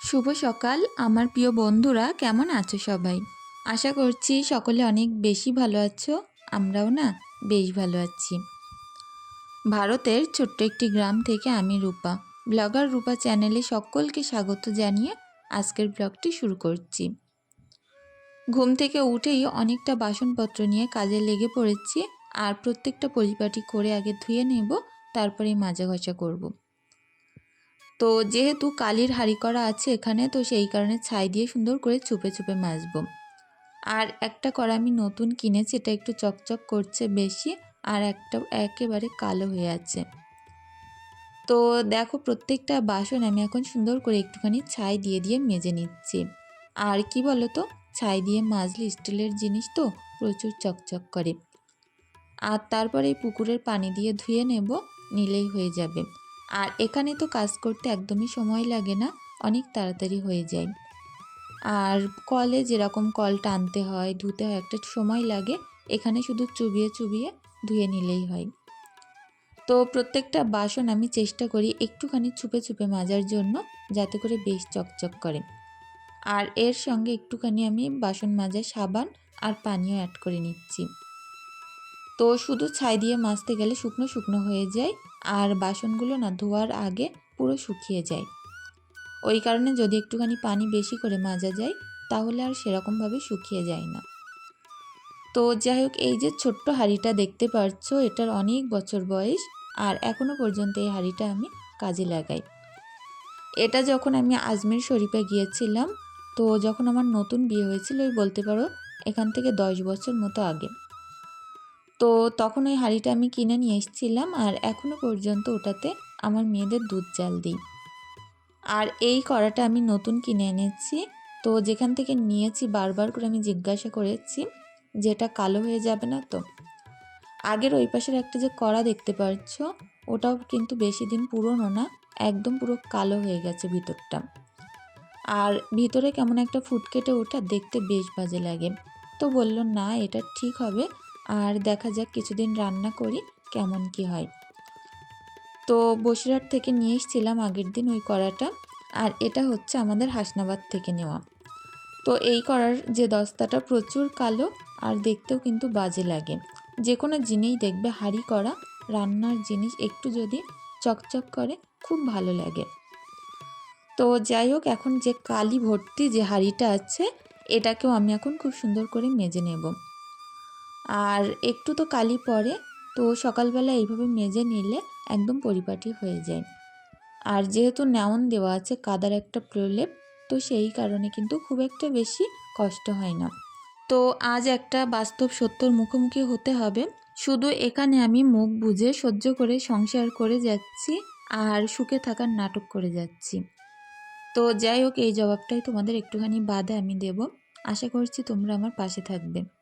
শুভ সকাল। আমার প্রিয় বন্ধুরা, কেমন আছো সবাই? আশা করছি সকলে অনেক বেশি ভালো আছো, আমরাও না বেশ ভালো আছি। ভারতের ছোট্ট একটি গ্রাম থেকে আমি রূপা। ব্লগার রূপা চ্যানেলে সকলকে স্বাগত জানিয়ে আজকের ব্লগটি শুরু করছি। ঘুম থেকে উঠেই অনেকটা বাসনপত্র নিয়ে কাজে লেগে পড়েছি আর প্রত্যেকটা পরিপাটি করে আগে ধুয়ে নেব তারপরে মাজা ঘষা করব। তো যেহেতু কালির হাঁড়ি করা আছে এখানে, তো সেই কারণে ছাই দিয়ে সুন্দর করে চুপে চুপে মাজবো। আর একটা কড়া আমি নতুন কিনেছি, এটা একটু চকচক করছে বেশি, আর একটা একেবারে কালো হয়ে আছে। তো দেখো প্রত্যেকটা বাসন আমি এখন সুন্দর করে একটুখানি ছাই দিয়ে দিয়ে মেজে নিচ্ছি। আর কি বলো তো ছাই দিয়ে মাজলে স্টিলের জিনিস তো প্রচুর চকচক করে। আর তারপরে এই পুকুরের পানি দিয়ে ধুয়ে নেব, নিলেই হয়ে যাবে। আর এখানে তো কাজ করতে একদমই সময় লাগে না, অনেক তাড়াতাড়ি হয়ে যায়। আর কলে যেরকম কল টানতে হয়, ধুতে হয়, একটা সময় লাগে, এখানে শুধু চুবিয়ে চুবিয়ে ধুয়ে নিলেই হয়। তো প্রত্যেকটা বাসন আমি চেষ্টা করি একটুখানি ছুপে ছুপে মাজার জন্য, যাতে করে বেশ চকচক করে। আর এর সঙ্গে একটুখানি আমি বাসন মাজার সাবান আর পানিও অ্যাড করে নিচ্ছি। তো শুধু ছাই দিয়ে মাজতে গেলে শুকনো শুকনো হয়ে যায় আর বাসনগুলো না ধোয়ার আগে পুরো শুকিয়ে যায়। ওই কারণে যদি একটুখানি পানি বেশি করে মাজা যায়, তাহলে আর সেরকমভাবে শুকিয়ে যায় না। তো যাই হোক, এই যে ছোট্ট হাঁড়িটা দেখতে পাচ্ছ এটার অনেক বছর বয়স আর এখনও পর্যন্ত এই হাঁড়িটা আমি কাজে লাগাই। এটা যখন আমি আজমের শরীফে গিয়েছিলাম, তো যখন আমার নতুন বিয়ে হয়েছিল বলতে পারো এখান থেকে দশ বছর মতো আগে। তো তখন ওই হাঁড়িটা আমি কিনে নিয়ে এসেছিলাম আর এখনও পর্যন্ত ওটাতে আমার মেয়েদের দুধ চাল দিই। আর এই কড়াটা আমি নতুন কিনে এনেছি। তো যেখান থেকে নিয়েছি বারবার করে আমি জিজ্ঞাসা করেছি, যেটা কালো হয়ে যাবে না তো। আগের ওই পাশের একটা যে কড়া দেখতে পাচ্ছ, ওটাও কিন্তু বেশি দিন পুরনো না, একদম পুরো কালো হয়ে গেছে ভিতরটা। আর ভিতরে কেমন একটা ফুট কেটে ওঠা দেখতে বেশ বাজে লাগে। তো বলল, না, এটা ঠিক হবে। আর দেখা যাক কিছুদিন রান্না করি কেমন কি হয়। তো বসিরহাট থেকে নিয়ে এসেছিলাম আগের দিন ওই কড়াটা, আর এটা হচ্ছে আমাদের হাসনাবাদ থেকে নেওয়া। তো এই করার যে দস্তাটা প্রচুর কালো আর দেখতেও কিন্তু বাজে লাগে। যে কোনো জিনিস দেখবে হাঁড়ি করা, রান্নার জিনিস একটু যদি চকচক করে খুব ভালো লাগে। তো যাই হোক, এখন যে কালি ভর্তি যে হাঁড়িটা আছে, এটাকেও আমি এখন খুব সুন্দর করে মেজে নেব। আর একটু তো কালি পড়ে, তো সকালবেলা এইভাবে মেজে নিলে একদম পরিপাটি হয়ে যায়। আর যেহেতু নেওন দেওয়া আছে কাদার একটা প্রলেপ, তো সেই কারণে কিন্তু খুব একটা বেশি কষ্ট হয় না। তো আজ একটা বাস্তব সত্যর মুখোমুখি হতে হবে। শুধু এখানে আমি মুখ বুঝে সহ্য করে সংসার করে যাচ্ছি আর সুখে থাকার নাটক করে যাচ্ছি। তো যাই হোক, এই জবাবটাই তোমাদের একটুখানি বাদে আমি দেব। আশা করছি তোমরা আমার পাশে থাকবে।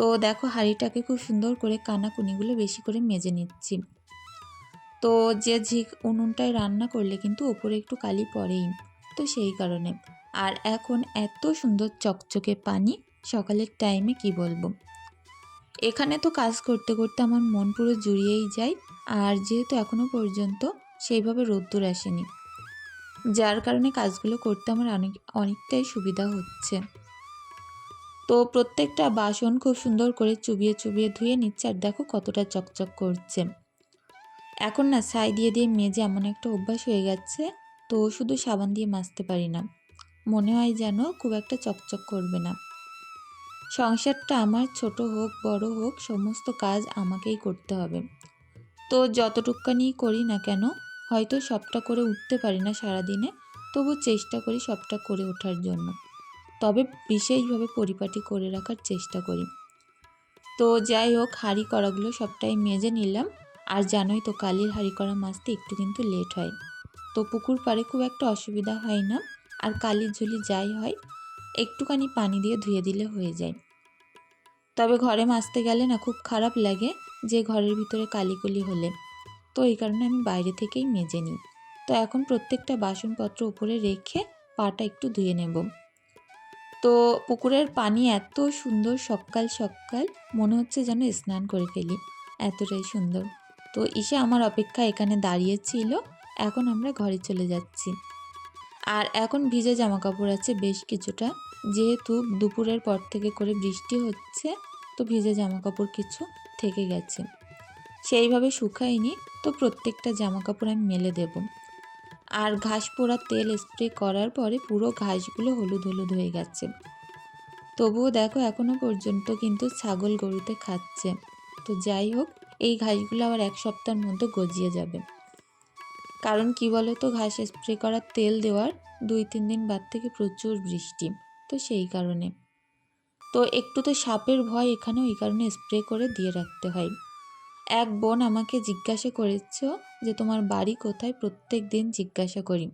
তো দেখো হাঁড়িটাকে খুব সুন্দর করে কানাকুনিগুলো বেশি করে মেজে নিচ্ছি। তো যে ঝিক উনুনটায় রান্না করলে কিন্তু ওপরে একটু কালি পড়েই, তো সেই কারণে। আর এখন এত সুন্দর চকচকে পানি, সকালের টাইমে কি বলব? এখানে তো কাজ করতে করতে আমার মন পুরো জুড়িয়েই যায়, আর যেহেতু এখনও পর্যন্ত সেইভাবে রোদ্দুর আসেনি। যার কারণে কাজগুলো করতে আমার অনেক, অনেকটাই সুবিধা হচ্ছে। তো প্রত্যেকটা বাসন খুব সুন্দর করে চুবিয়ে চুবিয়ে ধুয়ে নিচ্ছে আর দেখো কতটা চকচক করছে। এখন না ছাই দিয়ে দিয়ে মেজে এমন একটা অভ্যাস হয়ে গেছে, তো শুধু সাবান দিয়ে মাজতে পারি না। মনে হয় যেন খুব একটা চকচক করবে না। সংসারটা আমার ছোট হোক, বড় হোক, সমস্ত কাজ আমাকেই করতে হবে। তো যতটুকখানি করি না কেন, হয়তো সবটা করে উঠতে পারি না সারাদিনে, তবু চেষ্টা করি সবটা করে ওঠার জন্য। তবে বিশেষভাবে পরিপাটি করে রাখার চেষ্টা করি। তো যাই হোক, হাঁড়ি করাগুলো সবটাই মেজে নিলাম। আর জানোই তো, কালির হাঁড়ি করা মাছতে একটু কিন্তু লেট হয়। তো পুকুর পাড়ে খুব একটা অসুবিধা হয় না। আর কালির ঝুলি যাই হয়, একটুখানি পানি দিয়ে ধুয়ে দিলে হয়ে যায়। তবে ঘরে মাছতে গেলে না খুব খারাপ লাগে যে ঘরের ভিতরে কালিকলি হলে। তো এই কারণে আমি বাইরে থেকেই মেজে নিই। তো এখন প্রত্যেকটা বাসনপত্র উপরে রেখে পাটা একটু ধুয়ে নেব। তো পুকুরের পানি এত সুন্দর সকাল সকাল, মনে হচ্ছে যেন স্নান করে ফেলি। এতটাই সুন্দর। তো ঈশা আমার অপেক্ষা এখানে দাঁড়িয়েছিল এখন আমরা ঘরে চলে যাচ্ছি। আর এখন ভিজে জামা কাপড় আছে বেশ কিছুটা। যেহেতু দুপুরের পর থেকে করে বৃষ্টি হচ্ছে, তো ভিজে জামা কাপড় কিছু থেকে গেছে। সেইভাবে শুকায়নি, তো প্রত্যেকটা জামা কাপড় আমি মেলে দেব। আর ঘাস পোড়া তেল স্প্রে করার পরে পুরো ঘাসগুলো হলুদ হলুদ হয়ে গেছে। তবুও দেখো এখনও পর্যন্ত কিন্তু ছাগল গরুতে খাচ্ছে। তো যাই হোক, এই ঘাসগুলো আবার এক সপ্তাহের মধ্যে গজিয়ে যাবে। কারণ কি বলো তো ঘাস স্প্রে করার তেল দেওয়ার দুই তিন দিন বাদ থেকে প্রচুর বৃষ্টি। তো সেই কারণে। তো একটু তো সাপের ভয় এখানেও এই কারণে স্প্রে করে দিয়ে রাখতে হয়। এক বোন আমাকে জিজ্ঞাসা করেছ যে তোমার বাড়ি কোথায়? প্রত্যেক দিন জিজ্ঞাসা করি।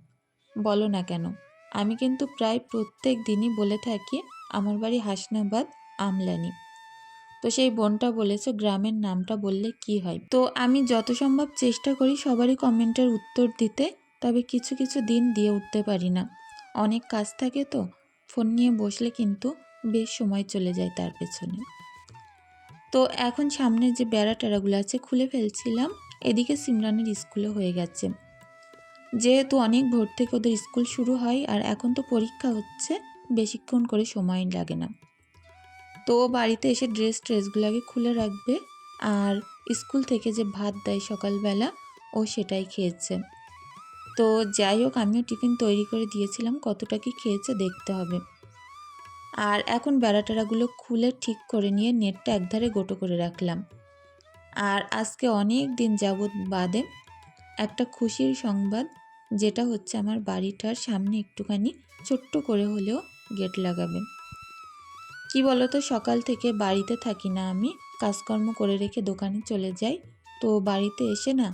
বলো না কেন। আমি কিন্তু প্রায় প্রত্যেক দিনই বলে থাকি, আমার বাড়ি হাসনাবাদ, আমলানি। তো সেই বোনটা বলেছে, গ্রামের নামটা বললে কি হয়? তো আমি যত সম্ভব চেষ্টা করি সবারই কমেন্টের উত্তর দিতে, তবে কিছু কিছু দিন দিয়ে উঠতে পারি না। অনেক কাজ থাকে তো, ফোন নিয়ে বসলে কিন্তু বেশ সময় চলে যায় তার পেছনে। তো এখন সামনে যে বেড়া টেরাগুলো আছে খুলে ফেলছিলাম, এদিকে সিমরানের স্কুলে হয়ে গেছে। যেহেতু অনেক ভোর থেকে ওদের স্কুল শুরু হয় আর এখন তো পরীক্ষা হচ্ছে, বেশিক্ষণ করে সময় লাগে না। তো বাড়িতে এসে ড্রেস ট্রেসগুলো আগে খুলে রাখবে আর স্কুল থেকে যে ভাত দেয় সকালবেলা, ও সেটাই খেয়েছে। তো যাই হোক, আমিও টিফিন তৈরি করে দিয়েছিলাম, কতটা কি খেয়েছে দেখতে হবে। আর এখন বেড়াটেরাগুলো খুলে ঠিক করে নিয়ে নেটটা একধারে গোটো করে রাখলাম। আর আজকে অনেক দিন যাবৎ বাদে একটা খুশির সংবাদ, যেটা হচ্ছে আমার বাড়িটার সামনে একটুখানি ছোট্ট করে হলেও গেট লাগাবে। কি বলতো, সকাল থেকে বাড়িতে থাকি না আমি, কাজকর্ম করে রেখে দোকানে চলে যাই, তো বাড়িতে এসে না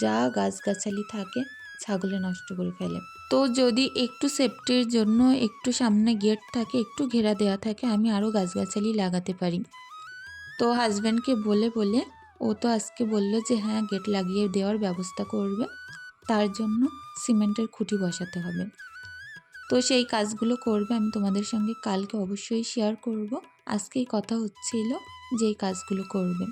যা গাছগাছালি থাকে ছাগলে নষ্ট করে ফেলে। তো যদি একটু সেফটির জন্য একটু সামনে গেট থাকে, একটু ঘেরা দেওয়া থাকে, আমি আরও গাছগাছালি লাগাতে পারি। তো হাজব্যান্ডকে বলে বলে, ও তো আজকে বলল যে হ্যাঁ গেট লাগিয়ে দেওয়ার ব্যবস্থা করবে। তার জন্য সিমেন্টের খুঁটি বসাতে হবে। তো সেই কাজগুলো করবে, আমি তোমাদের সঙ্গে কালকে অবশ্যই শেয়ার করব। আজকেই কথা হচ্ছিল যে এই কাজগুলো করবে।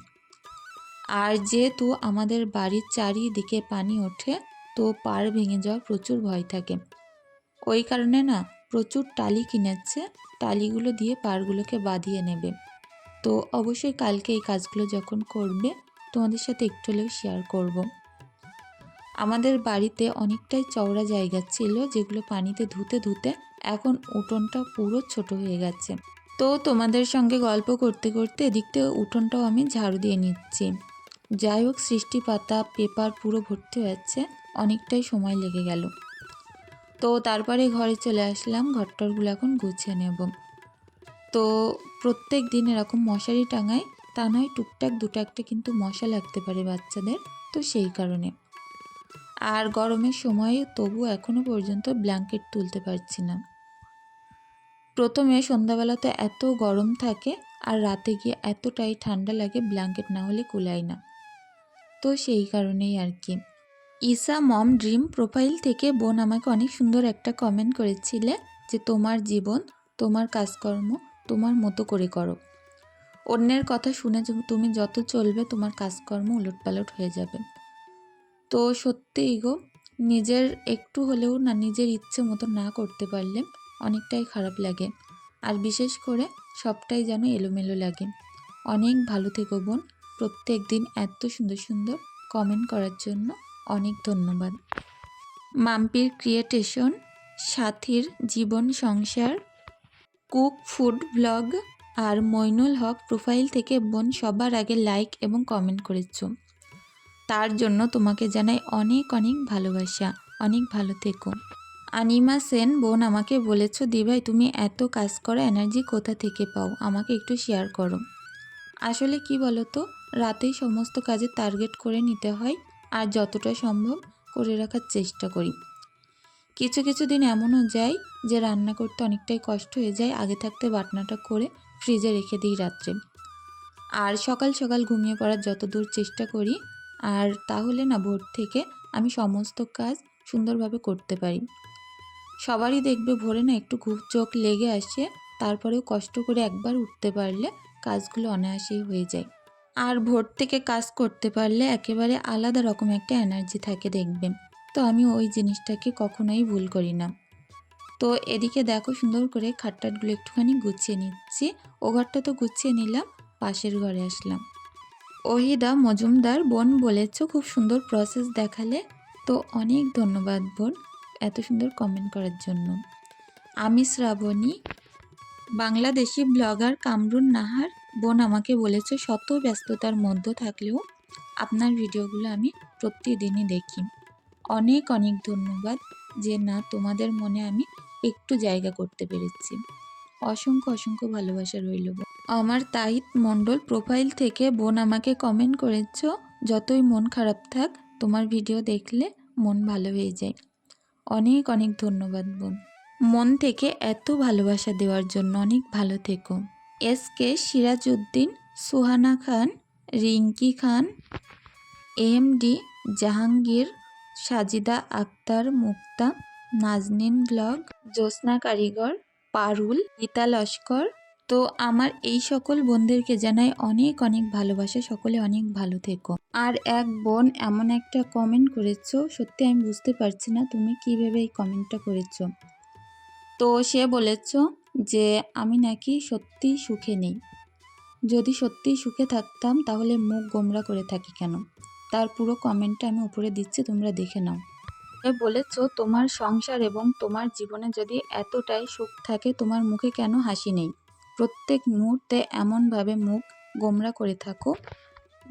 আর যেহেতু আমাদের বাড়ির চারিদিকে পানি ওঠে তো পাড় ভেঙে যাওয়ার প্রচুর ভয় থাকে। ওই কারণে না, প্রচুর টালি কিনেছে, টালিগুলো দিয়ে পাড়গুলোকে বাঁধিয়ে নেবে। তো অবশ্যই কালকে এই কাজগুলো যখন করবে, তোমাদের সাথে একটু হলেও শেয়ার করব। আমাদের বাড়িতে অনেকটাই চওড়া জায়গা ছিল, যেগুলো পানিতে ধুতে ধুতে এখন উঠোনটা পুরো ছোট হয়ে গেছে। তো তোমাদের সঙ্গে গল্প করতে করতে এদিক থেকে উঠোনটাও আমি ঝাড়ু দিয়ে নিচ্ছি। যাই হোক সৃষ্টি পাতা পেপার পুরো ভর্তি হয়েছে। অনেকটাই সময় লেগে গেল। তো তারপরে ঘরে চলে আসলাম, ঘরটরগুলো এখন গুছিয়ে নেব। তো প্রত্যেক দিন এরকম মশারি টাঙায় তা নয় টুকটাক দুটো একটা কিন্তু মশা লাগতে পারে বাচ্চাদের, তো সেই কারণে। আর গরমের সময় তবু এখনও পর্যন্ত ব্ল্যাঙ্কেট তুলতে পারছি না। প্রথমে সন্ধ্যাবেলা তো এত গরম থাকে, আর রাতে গিয়ে এতটাই ঠান্ডা লাগে ব্ল্যাঙ্কেট না হলে কুলায় না। তো সেই কারণেই আর কি। ইসা মম ড্রিম প্রোফাইল থেকে বোন আমাকে অনেক সুন্দর একটা কমেন্ট করেছিলে যে তোমার জীবন, তোমার কাজকর্ম, তোমার মতো করে করো। অন্যের কথা শুনে তুমি যত চলবে, তোমার কাজকর্ম উলটপালট হয়ে যাবে। তো সত্যিই গো, নিজের একটু হলেও না, নিজের ইচ্ছে মতো না করতে পারলে অনেকটাই খারাপ লাগে। আর বিশেষ করে সবটাই যেন এলোমেলো লাগে। অনেক ভালো থেকো বোন। প্রত্যেক দিন এত সুন্দর সুন্দর কমেন্ট করার জন্য অনেক ধন্যবাদ। মাম্পির ক্রিয়েটেশন, সাথীর জীবন সংসার, কুক ফুড ব্লগ আর মইনুল হক প্রোফাইল থেকে বোন সবার আগে লাইক এবং কমেন্ট করেছ। তার জন্য তোমাকে জানাই অনেক অনেক ভালোবাসা। অনেক ভালো থেকো। আনিমা সেন, বোন আমাকে বলেছ, দিভাই, তুমি এত কাজ করো এনার্জি কোথা থেকে পাও? আমাকে একটু শেয়ার করো। আসলে কি বলো তো রাতেই সমস্ত কাজে টার্গেট করে নিতে হয়। আর যতটা সম্ভব করে রাখার চেষ্টা করি। কিছু কিছু দিন এমনও যায় যে রান্না করতে অনেকটাই কষ্ট হয়ে যায়, আগে থাকতে বাটনাটা করে ফ্রিজে রেখে দিই রাত্রে। আর সকাল সকাল ঘুমিয়ে পড়ার যত দূর চেষ্টা করি, আর তাহলে না ভোর থেকে আমি সমস্ত কাজ সুন্দরভাবে করতে পারি। সবারই দেখবে ভোরে না একটু ঘুম চোখ লেগে আসে, তারপরেও কষ্ট করে একবার উঠতে পারলে কাজগুলো অনায়াসেই হয়ে যায়। আর ভোর থেকে কাজ করতে পারলে একেবারে আলাদা রকম একটা এনার্জি থাকে দেখবেন। তো আমি ওই জিনিসটাকে কখনোই ভুল করি না। তো এদিকে দেখো সুন্দর করে খাটটাটগুলো একটুখানি গুছিয়ে নিচ্ছি। ও ঘরটা তো গুছিয়ে নিলাম, পাশের ঘরে আসলাম। ওহিদা মজুমদার বোন বলেছ খুব সুন্দর প্রসেস দেখালে। তো অনেক ধন্যবাদ বোন, এত সুন্দর কমেন্ট করার জন্য। আমি শ্রাবণী, বাংলাদেশি ব্লগার কামরুন নাহার বোন আমাকে বলেছে শত ব্যস্ততার মধ্য থাকলেও আপনার ভিডিওগুলো আমি প্রতিদিনই দেখি। অনেক অনেক ধন্যবাদ যে না, তোমাদের মনে আমি একটু জায়গা করতে পেরেছি। অসংখ্য অসংখ্য ভালোবাসা রইল। আমার তাহিত মণ্ডল প্রোফাইল থেকে বোন আমাকে কমেন্ট করেছ, যতই মন খারাপ থাক, তোমার ভিডিও দেখলে মন ভালো হয়ে যায়। অনেক অনেক ধন্যবাদ বোন। মন থেকে এত ভালোবাসা দেওয়ার জন্য অনেক ভালো থেকো। S K Sirajuddin, Suhana Khan, Rinki Khan, M D Jahangir, Sajida Akter Mukta, Naznin blog, Jyotsna Karigar, Parul, Gita Laskar. তো আমার এই সকল বোনদেরকে জানাই অনেক অনেক ভালোবাসা, সকলে অনেক ভালো থেকো। আর এক বোন এমন একটা কমেন্ট করেছ, সত্যি আমি বুঝতে পারছি না তুমি কীভাবে এই কমেন্টটা করেছ। তো সে বলেছ যে, আমি নাকি সত্যি সুখে নেই। যদি সত্যিই সুখে থাকতাম, তাহলে মুখ গোমরা করে থাকি কেন? তার পুরো কমেন্টটা আমি উপরে দিচ্ছি, তোমরা দেখে নাও। এ বলেছ, তোমার সংসার এবং তোমার জীবনে যদি এতটাই সুখ থাকে, তোমার মুখে কেন হাসি নেই? প্রত্যেক মুহূর্তে এমনভাবে মুখ গোমরা করে থাকো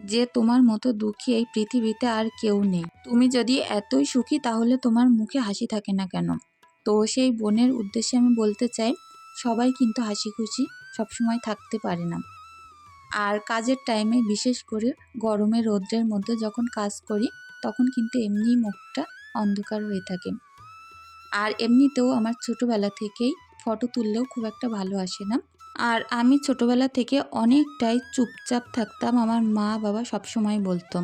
যে, তোমার মতো দুঃখী এই পৃথিবীতে আর কেউ নেই। তুমি যদি এতই সুখী, তাহলে তোমার মুখে হাসি থাকে না কেন? তো সেই বোনের উদ্দেশ্যে আমি বলতে চাই, সবাই কিন্তু হাসি খুশি সবসময় থাকতে পারে না। আর কাজের টাইমে বিশেষ করে গরমে রৌদ্রের মধ্যে যখন কাজ করি, তখন কিন্তু এমনিই মুখটা অন্ধকার হয়ে থাকে। আর এমনিতেও আমার ছোটোবেলা থেকেই ফটো তুললেও খুব একটা ভালো আসে না। আর আমি ছোটোবেলা থেকে অনেকটাই চুপচাপ থাকতাম, আমার মা বাবা সবসময় বলতো।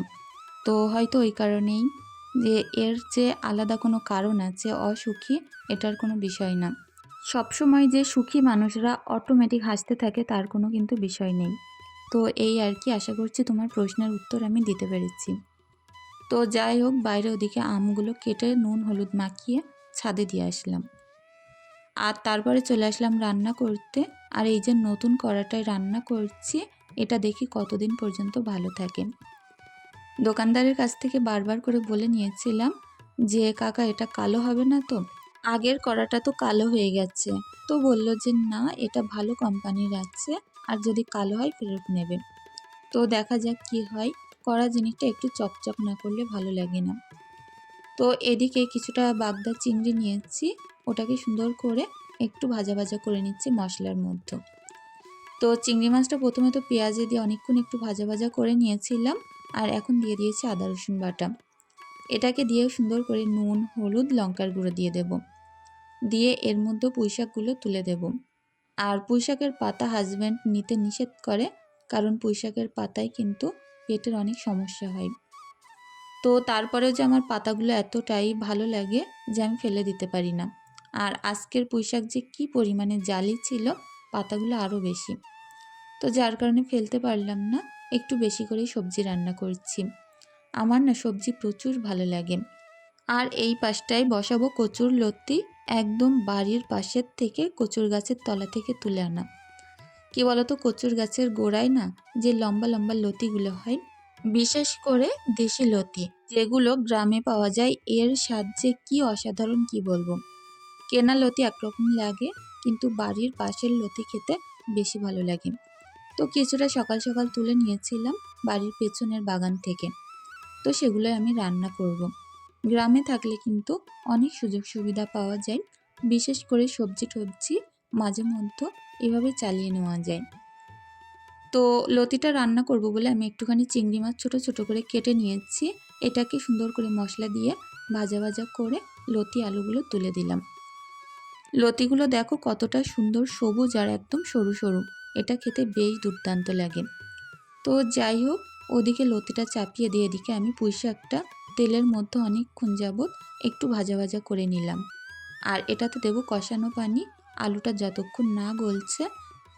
তো হয়তো ওই কারণেই যে এর যে আলাদা কোনো কারণ আছে অসুখী, এটার কোনো বিষয় না। সবসময় যে সুখী মানুষরা অটোমেটিক হাসতে থাকে, তার কোনো কিন্তু বিষয় নেই। তো এই আর কি, আশা করছি তোমার প্রশ্নের উত্তর আমি দিতে পেরেছি। তো যাই হোক, বাইরে ওদিকে আমগুলো কেটে নুন হলুদ মাখিয়ে ছাদে দিয়ে আসলাম। আর তারপরে চলে আসলাম রান্না করতে। আর এই যে নতুন কড়াটায় রান্না করছি, এটা দেখি কতদিন পর্যন্ত ভালো থাকে। দোকানদারের কাছ থেকে বারবার করে বলে নিয়েছিলাম যে, কাকা, এটা কালো হবে না তো? আগের কড়াটা তো কালো হয়ে গেছে। তো বলল যে, না, এটা ভালো কোম্পানির আছে, আর যদি কালো হয় ফেরত নেবে। তো দেখা যাক কি হয়, কড়া জিনিসটা একটু চকচক না করলে ভালো লাগে না। তো এদিকে কিছুটা বাগদা চিংড়ি নিয়েছি, ওটাকে সুন্দর করে একটু ভাজা ভাজা করে নিচ্ছি মশলার মধ্যে। তো চিংড়ি মাছটা প্রথমে তো পেঁয়াজে দিয়ে অনেকক্ষণ একটু ভাজা ভাজা করে নিয়েছিলাম আর এখন দিয়ে দিয়েছি আদা, রসুন বাটা। এটাকে দিয়ে সুন্দর করে নুন, হলুদ, লঙ্কার গুঁড়ো দিয়ে দেব। দিয়ে এর মধ্যে পুঁইশাকগুলো তুলে দেব। আর পুঁইশাকের পাতা হাজব্যান্ড নিতে নিষেধ করে, কারণ পুঁইশাকের পাতায় কিন্তু পেটের অনেক সমস্যা হয়। তো তারপরেও যে আমার পাতাগুলো এতটাই ভালো লাগে যে আমি ফেলে দিতে পারি না। আর আজকের পুঁইশাক যে কি পরিমাণে জালি ছিল, পাতাগুলো আরও বেশি। তো যার কারণে ফেলতে পারলাম না। একটু বেশি করেই সবজি রান্না করছি। আমার না সবজি প্রচুর ভালো লাগে। আর এই পাশটায় বসাবো কচুর লতি একদম বাড়ির পাশের থেকে কচুর গাছের তলা থেকে তুলে আনা। কি বলতো, কচুর গাছের গোড়ায় না যে লম্বা লম্বা লতিগুলো হয়, বিশেষ করে দেশি লতি, যেগুলো গ্রামে পাওয়া যায়, এর সাহায্যে কি অসাধারণ কি বলব। কেনা লতি একরকম লাগে, কিন্তু বাড়ির পাশের লতি খেতে বেশি ভালো লাগে। তো কিছুটা সকাল সকাল তুলে নিয়েছিলাম বাড়ির পেছনের বাগান থেকে। তো সেগুলোই আমি রান্না করব। গ্রামে থাকলে কিন্তু অনেক সুযোগ সুবিধা পাওয়া যায়। বিশেষ করে সবজি টবজি মাঝে মধ্যে এভাবে চালিয়ে নেওয়া যায়। তো লতিটা রান্না করব বলে আমি একটুখানি চিংড়ি মাছ ছোট ছোট করে কেটে নিয়েছি। এটাকে সুন্দর করে মশলা দিয়ে ভাজা ভাজা করে লতি আলুগুলো তুলে দিলাম। লতিগুলো দেখো কতটা সুন্দর সবুজ আর একদম সরু সরু। এটা খেতে বেশ দুর্দান্ত লাগে। তো যাই হোক, ওদিকে লতিটা চাপিয়ে দিয়ে এদিকে আমি পুঁই শাকটা তেলের মধ্যে অনেকক্ষণ যাবৎ একটু ভাজা ভাজা করে নিলাম। আর এটাতে দেবো কষানো পানি, আলুটা যতক্ষণ না গলছে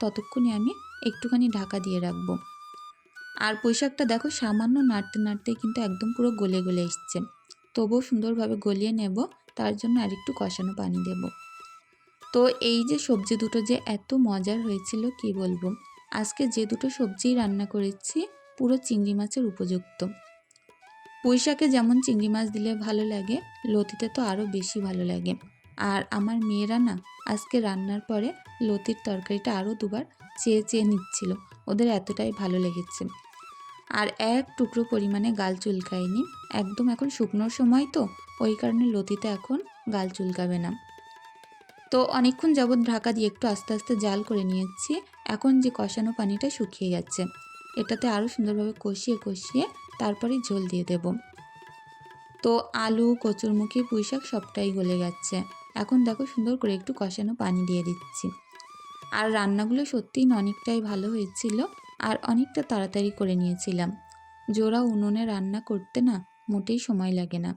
ততক্ষণই আমি একটুখানি ঢাকা দিয়ে রাখব। আর পুঁই শাকটা দেখো সামান্য নাড়তে নাড়তে কিন্তু একদম পুরো গলে গলে এসছে। তবুও সুন্দরভাবে গলিয়ে নেব, তার জন্য আরেকটু কষানো পানি দেব। তো এই যে সবজি দুটো যে এত মজার হয়েছিল, কি বলব? আজকে যে দুটো সবজিই রান্না করেছি, পুরো চিংড়ি মাছের উপযুক্ত। পুঁই শাকে যেমন চিংড়ি মাছ দিলে ভালো লাগে, লতিতে তো আরও বেশি ভালো লাগে। আর আমার মেয়েরা না, আজকে রান্নার পরে লতির তরকারিটা আরও দুবার চেয়ে চেয়ে নিচ্ছিল, ওদের এতটাই ভালো লেগেছে। আর এক টুকরো পরিমাণে গাল চুলকায়নি, একদম এখন শুকনোর সময় তো, ওই কারণে লতিতে এখন গাল চুলকাবে না। তো অনেকক্ষণ যাবৎ ঢাকা দিয়ে একটু আস্তে আস্তে জাল করে নিয়েছি। এখন যে কষানো পানিটা শুকিয়ে গেছে এটাতে আরও সুন্দরভাবে কষিয়ে কষিয়ে তারপরে ঝোল দিয়ে দেব। তো আলু, কচুরমুখী পুঁই শাক সবটাই গলে গেছে। এখন দেখো সুন্দর করে একটু কষানো পানি দিয়ে দিচ্ছি। আর রান্নাগুলো সত্যিই অনেকটাই ভালো হয়েছিল আর অনেকটা তাড়াতাড়ি করে নিয়েছিলাম। জোড়া উনুনে রান্না করতে না মোটেই সময় লাগে না।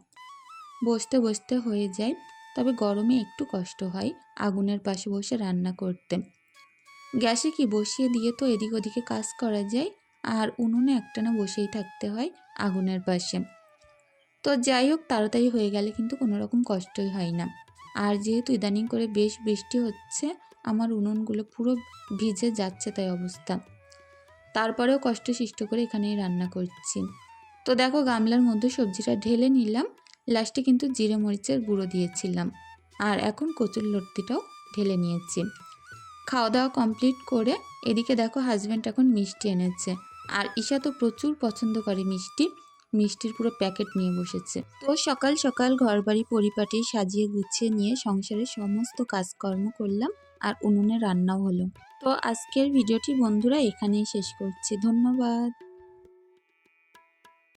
বসতে বসতে হয়ে যায়। তবে গরমে একটু কষ্ট হয় আগুনের পাশে বসে রান্না করতে। গ্যাসে কি বসিয়ে দিয়ে তো এদিক ওদিকে কাজ করা যায়? আর উনুনে একটানা বসেই থাকতে হয় আগুনের পাশে। তো যাই হোক, তাড়াতাড়ি হয়ে গেলে কিন্তু কোনো রকম কষ্টই হয় না। আর যেহেতু ইদানিং করে বেশ বৃষ্টি হচ্ছে, আমার উনুনগুলো পুরো ভিজে যাচ্ছে তাই অবস্থা। তারপরেও কষ্ট সৃষ্ট করে এখানেই রান্না করছি। তো দেখো, গামলার মধ্যে সবজিটা ঢেলে নিলাম। লাস্টে কিন্তু জিরে মরিচের গুঁড়ো দিয়েছিলাম। আর এখন কচুর লত্তিটাও ঢেলে নিয়েছি। খাওয়া দাওয়া কমপ্লিট করে এদিকে দেখো হাজব্যান্ড এখন মিষ্টি এনেছে। আর ঈশা তো প্রচুর পছন্দ করে মিষ্টি। মিষ্টির পুরো প্যাকেট নিয়ে বসেছে। তো সকাল সকাল ঘরবাড়ি পরিপাটি সাজিয়ে গুছিয়ে নিয়ে সংসারের সমস্ত কাজকর্ম করলাম আর উনুনে রান্নাও হলো। তো আজকের ভিডিওটি বন্ধুরা এখানেই শেষ করছি। ধন্যবাদ।